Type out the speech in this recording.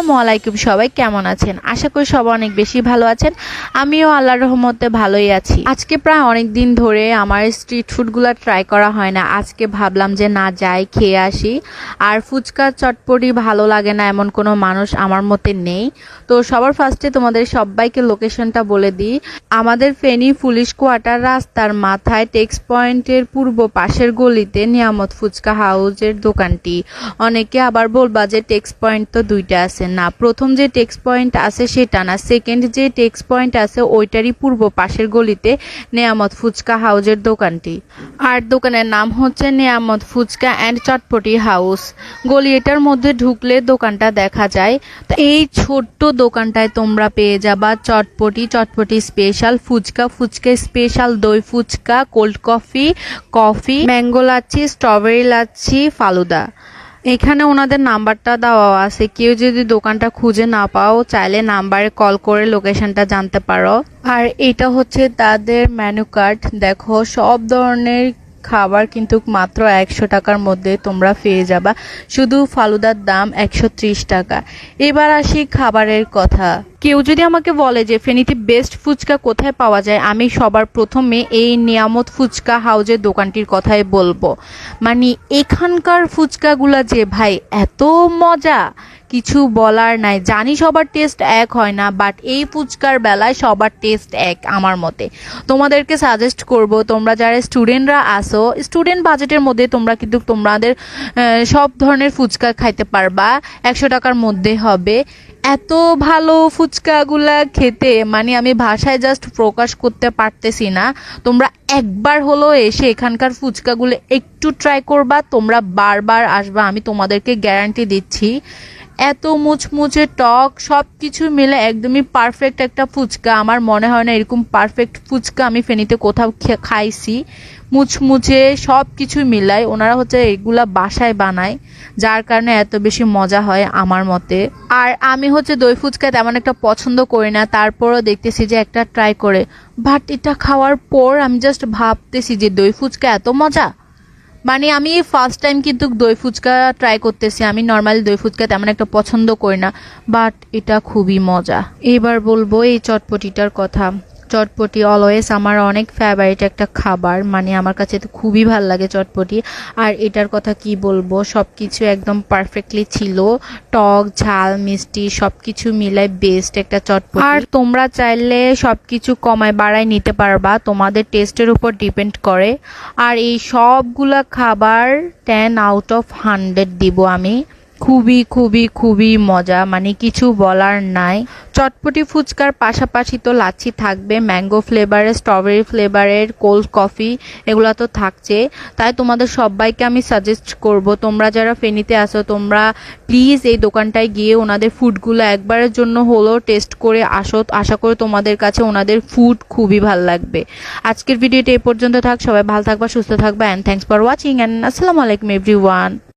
আসসালামু আলাইকুম সবাই, কেমন আছেন? আশা করি সবাই অনেক বেশি ভালো আছেন। আমিও আল্লাহর রহমতে ভালোই আছি। আজকে প্রায় অনেক দিন ধরে আমার স্ট্রিট ফুডগুলো ট্রাই করা হয় না। আজকে ভাবলাম যে না, যাই, খেয়ে আসি। আর ফুচকা চটপটি ভালো লাগে না এমন কোনো মানুষ আমার মতে নেই। তো সবার ফার্স্টে তোমাদের সবাইকে লোকেশনটা বলে দিই। আমাদের ফেনী পুলিশ কোয়ার্টার রাস্তার মাথায় টেক্স পয়েন্টের পূর্ব পাশের গলিতে নিয়ামত ফুচকা হাউজের দোকানটি। অনেকে আবার বলবা যে টেক্স পয়েন্ট তো দুইটা আছে না। প্রথম যে টেক্স পয়েন্ট আছে সেটা না। সেকেন্ড যে টেক্স পয়েন্ট আছে, ওইটারই পূর্ব পাশের গলিতে নেয়ামত ফুচকা হাউজের দোকানটি। আর দোকানের নাম হচ্ছে নেয়ামত ফুচকা অ্যান্ড চটপটি হাউস। গলি এটার মধ্যে ঢুকলে দোকানটা দেখা যায়। তো এই ছোট্ট দোকানটায় তোমরা পেয়ে যাবা চটপটি চটপটি স্পেশাল ফুচকা ফুচকা স্পেশাল দই fuchka cold coffee coffee mango lassi strawberry lassi, falooda. এখানে ওনাদের নাম্বারটা দেওয়া আছে। কেউ যদি দোকানটা খুঁজে না পাও, চাইলে নাম্বারে কল করে লোকেশনটা জানতে পারো। আর এটা হচ্ছে তাদের মেনু কার্ড দেখো, সব ধরনের খাবার কিন্তু মাত্র একশো টাকার মধ্যে তোমরা পেয়ে যাবা। শুধু ফালুদার দাম একশো ত্রিশ টাকা। এবার আসি খাবারের কথা। কেউ যদি আমাকে বলে যে, ফেনীতে বেস্ট ফুচকা কোথায় পাওয়া যায়? আমি সবার প্রথমে এই নিয়ামত ফুচকা হাউজের দোকানটির কথাই বলব। মানে এখানকার ফুচকাগুলা যে, ভাই, এত মজা! কিছু বলার নাই। জানি সবার টেস্ট এক হয় না বাট এই ফুচকার বেলায় সবার টেস্ট এক আমার মতে। তোমাদেরকে সাজেস্ট করব, তোমরা যারা স্টুডেন্টরা আসো স্টুডেন্ট বাজেটের মধ্যে তোমরা কিন্তু তোমাদের সব ধরনের ফুচকা খাইতে পারবা। একশো টাকার মধ্যে হবে। এত ভালো ফুচকাগুলা খেতে মানে আমি ভাষায় জাস্ট প্রকাশ করতে পারতেছি না। তোমরা একবার হলো এসে এখানকার ফুচকাগুলো একটু ট্রাই করবা, তোমরা বারবার আসবা, আমি তোমাদেরকে গ্যারান্টি দিচ্ছি। এত মুচমুচে টক সব কিছু মিলে একদমই পারফেক্ট একটা ফুচকা। আমার মনে হয় না এরকম পারফেক্ট ফুচকা আমি ফেনিতে কোথাও খাইছি। মুচমুচে সব কিছু মিলায় ওনারা হচ্ছে এগুলা বাসায় বানায়, যার কারণে এত বেশি মজা হয় আমার মতে। আর আমি হচ্ছে দই ফুচকা তেমন একটা পছন্দ করি না, তারপরও দেখতেছি যে একটা ট্রাই করে। বাট এটা খাওয়ার পর আমি জাস্ট ভাবতেছি যে দই ফুচকা এত মজা মানে আমি ফার্স্ট টাইম কিন্তু দই ফুচকা ট্রাই করতেছি। আমি নর্মালি দই ফুচকা তেমন একটা পছন্দ করি না বাট এটা খুবই মজা। এবার বলব এই চটপটিটার কথা। চটপটি অলওয়েজ আমার অনেক ফেভারিট একটা খাবার। মানে আমার কাছে তো খুবই ভালো লাগে চটপটি। আর এটার কথা কি বলব সব কিছু একদম পারফেক্টলি ছিল। টক, ঝাল, মিষ্টি সব কিছু মিলায় বেস্ট একটা চটপটি। আর তোমরা চাইলে সব কিছু কমায় বাড়ায় নিতে পারবা। তোমাদের টেস্টের উপর ডিপেন্ড করে। আর এই সবগুলা খাবার টেন আউট অফ হান্ড্রেড দিব আমি। খুবই খুবই খুবই মজা। মানে কিছু বলার নাই। চটপটি ফুচকার পাশাপাশি তো লাচ্ছি থাকবে। ম্যাঙ্গো ফ্লেভারের স্ট্রবেরি ফ্লেভারের কোল্ড কফি এগুলো তো থাকছে। তাই তোমাদের সবাইকে আমি সাজেস্ট করব, তোমরা যারা ফেনীতে আসো তোমরা প্লিজ এই দোকানটায় গিয়ে ওনাদের ফুডগুলো একবারের জন্য হলেও টেস্ট করে আসো। আশা করি তোমাদের কাছে ওনাদের ফুড খুবই ভালো লাগবে। আজকের ভিডিওটা এই পর্যন্ত থাক। সবাই ভালো থাকবা, সুস্থ থাকবা and thanks for watching and আসসালামু আলাইকুম এভরিওয়ান